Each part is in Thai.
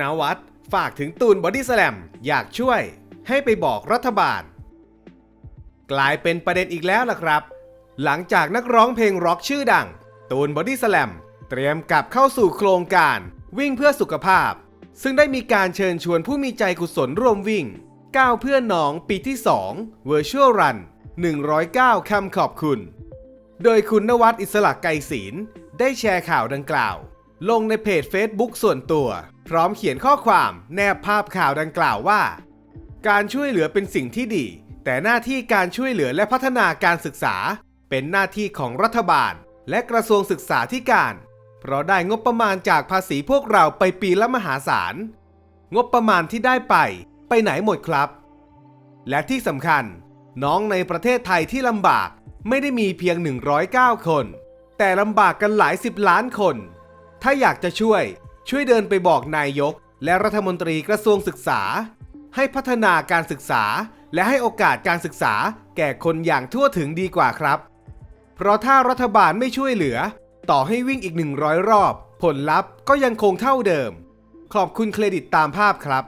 นวัดฝากถึงตูนบอดี้สแลมอยากช่วย ให้ไปบอกรัฐบาล กลายเป็นประเด็นอีกแล้วล่ะครับ หลังจากนักร้องเพลงร็อกชื่อดัง ตูนบอดี้สแลมเตรียมกลับเข้าสู่โครงการวิ่งเพื่อสุขภาพ ซึ่งได้มีการเชิญชวนผู้มีใจกุศลร่วมวิ่งก้าวเพื่อน้องปีที่ 2 Virtual Run 109คำขอบคุณ โดยคุณนวัดอิสระไกรศิลได้แชร์ข่าวดังกล่าว ลงในเพจ Facebook ส่วนตัว พร้อมเขียนข้อความแนบภาพข่าวดังกล่าวว่า การช่วยเหลือเป็นสิ่งที่ดี แต่หน้าที่การช่วยเหลือและพัฒนาการศึกษา เป็นหน้าที่ของรัฐบาล และกระทรวงศึกษาธิการ เพราะได้งบประมาณจากภาษีพวกเราไปปีละมหาศาล งบประมาณที่ได้ไป ไปไหนหมดครับ และที่สำคัญ น้องในประเทศไทยที่ลำบากไม่ได้มีเพียง 109 คน แต่ลำบากกันหลายสิบล้านคน ถ้าอยากจะช่วย ช่วยเดินไปบอกนายก และรัฐมนตรีกระทรวงศึกษา ให้พัฒนาการศึกษา และให้โอกาสการศึกษา แก่คนอย่างทั่วถึงดีกว่าครับ เพราะถ้ารัฐบาลไม่ช่วยเหลือ ต่อให้วิ่งอีก 100 รอบ ผลลัพธ์ก็ยังคงเท่าเดิม ขอบคุณเครดิตตามภาพครับ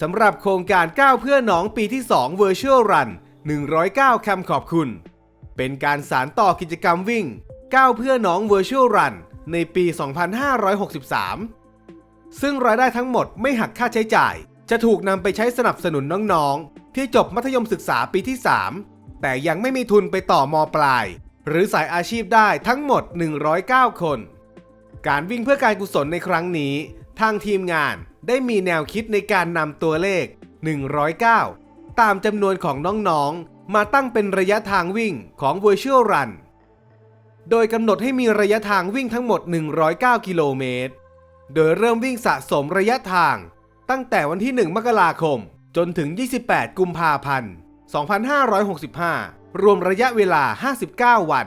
สำหรับโครงการก้าวเพื่อน้องปีที่ 2 Virtual Run 109 คำขอบคุณ เป็นการสารต่อกิจกรรมวิ่ง ก้าวเพื่อน้อง Virtual Run ในปี 2563 ซึ่งรายได้ทั้งหมดไม่หักค่าใช้จ่าย จะถูกนำไปใช้สนับสนุนน้องๆ ที่จบมัธยมศึกษาปีที่ 3 แต่ยังไม่มีทุนไปต่อมปลาย หรือสายอาชีพได้ทั้งหมด 109 คน การวิ่งเพื่อการกุศลในครั้งนี้ ทางทีมงานได้มีแนวคิดในการนำตัวเลข 109 ตามจำนวนของน้องๆ มาตั้งเป็นระยะทางวิ่งของ Virtual Run โดยกำหนดให้มีระยะทางวิ่งทั้งหมด 109 กิโลเมตร โดยเริ่มวิ่งสะสมระยะทาง ตั้งแต่วันที่ 1 มกราคม จนถึง 28 กุมภาพันธ์ 2565 รวมระยะเวลา 59 วัน